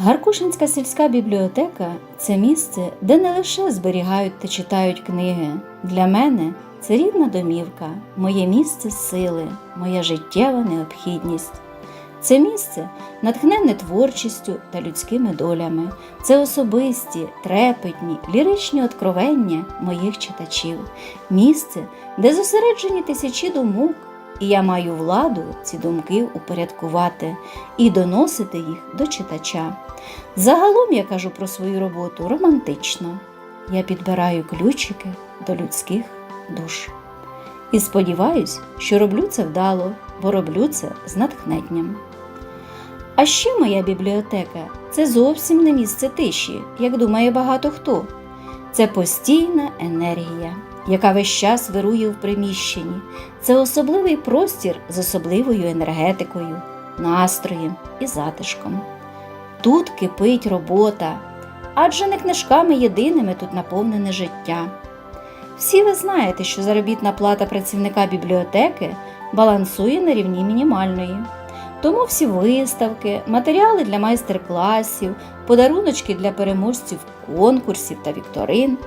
Гаркушинська сільська бібліотека це місце, де не лише зберігають та читають книги. Для мене це рідна домівка, моє місце сили, моя життєва необхідність. Це місце натхненне творчістю та людськими долями. Це особисті, трепетні, ліричні откровення моїх читачів. Місце, де зосереджені тисячі думок, і я маю владу ці думки упорядкувати і доносити їх до читача. Загалом я кажу про свою роботу романтично. Я підбираю ключики до людських душ. І сподіваюсь, що роблю це вдало, бо роблю це з натхненням. А ще моя бібліотека це зовсім не місце тиші, як думає багато хто. Це постійна енергія, яка весь час вирує в приміщенні. Це особливий простір з особливою енергетикою, настроєм і затишком. Тут кипить робота, адже не книжками єдиними тут наповнене життя. Всі ви знаєте, що заробітна плата працівника бібліотеки балансує на рівні мінімальної. Тому всі виставки, матеріали для майстер-класів, подаруночки для переможців конкурсів та вікторин,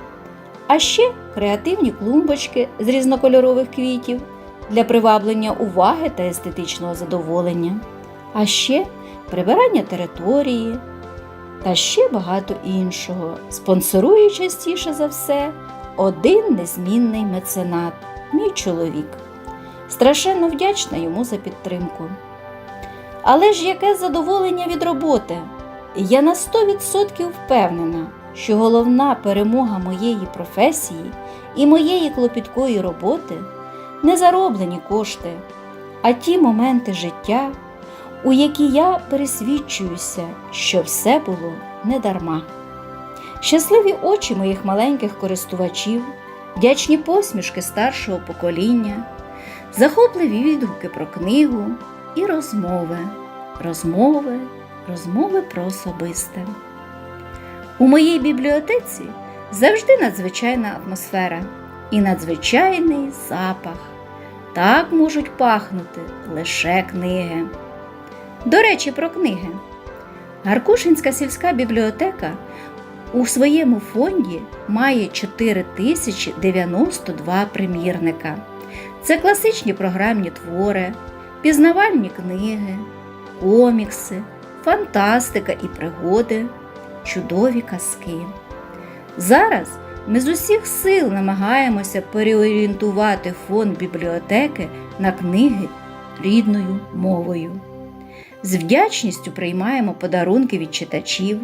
а ще креативні клумбочки з різнокольорових квітів для приваблення уваги та естетичного задоволення, а ще прибирання території та ще багато іншого, спонсорує частіше за все один незмінний меценат, мій чоловік. Страшенно вдячна йому за підтримку. Але ж яке задоволення від роботи? Я на 100% впевнена, що головна перемога моєї професії і моєї клопіткої роботи не зароблені кошти, а ті моменти життя, у які я пересвідчуюся, що все було недарма. Щасливі очі моїх маленьких користувачів, вдячні посмішки старшого покоління, захопливі відгуки про книгу і розмови, розмови, розмови про особисте. У моїй бібліотеці завжди надзвичайна атмосфера і надзвичайний запах. Так можуть пахнути лише книги. До речі, про книги. Гаркушинська сільська бібліотека у своєму фонді має 4092 примірника. Це класичні програмні твори, пізнавальні книги, комікси, фантастика і пригоди, чудові казки. Зараз ми з усіх сил намагаємося переорієнтувати фонд бібліотеки на книги рідною мовою. З вдячністю приймаємо подарунки від читачів,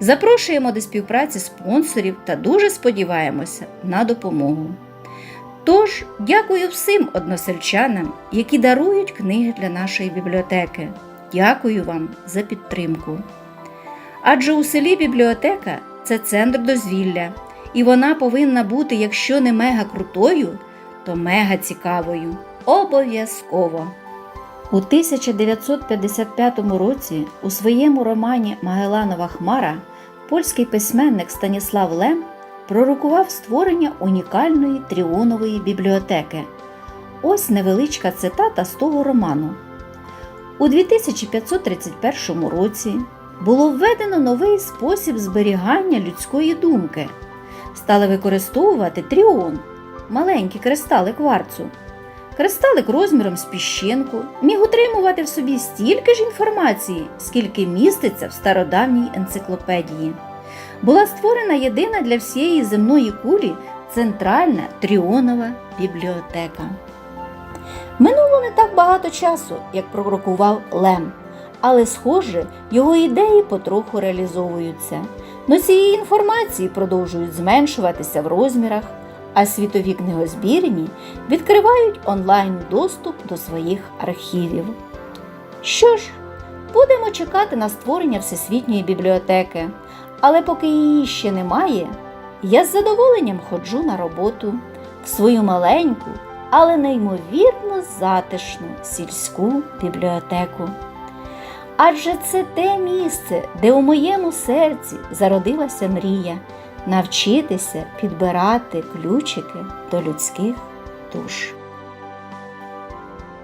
запрошуємо до співпраці спонсорів та дуже сподіваємося на допомогу. Тож, дякую всім односельчанам, які дарують книги для нашої бібліотеки. Дякую вам за підтримку. Адже у селі бібліотека це центр дозвілля, і вона повинна бути, якщо не мега крутою, то мега цікавою. Обов'язково. У 1955 році у своєму романі Магеланова Хмара польський письменник Станіслав Лем пророкував створення унікальної тріонової бібліотеки. Ось невеличка цитата з того роману. У 2531 році було введено новий спосіб зберігання людської думки. Стали використовувати тріон маленькі кристали кварцу. Кристалик розміром з піщинку міг утримувати в собі стільки ж інформації, скільки міститься в стародавній енциклопедії. Була створена єдина для всієї земної кулі центральна тріонова бібліотека. Минуло не так багато часу, як пророкував Лем, але, схоже, його ідеї потроху реалізовуються. Носії інформації продовжують зменшуватися в розмірах а світові книгозбірні відкривають онлайн доступ до своїх архівів. Що ж, будемо чекати на створення Всесвітньої бібліотеки, але поки її ще немає, я з задоволенням ходжу на роботу в свою маленьку, але неймовірно затишну сільську бібліотеку. Адже це те місце, де у моєму серці зародилася мрія навчитися підбирати ключики до людських душ.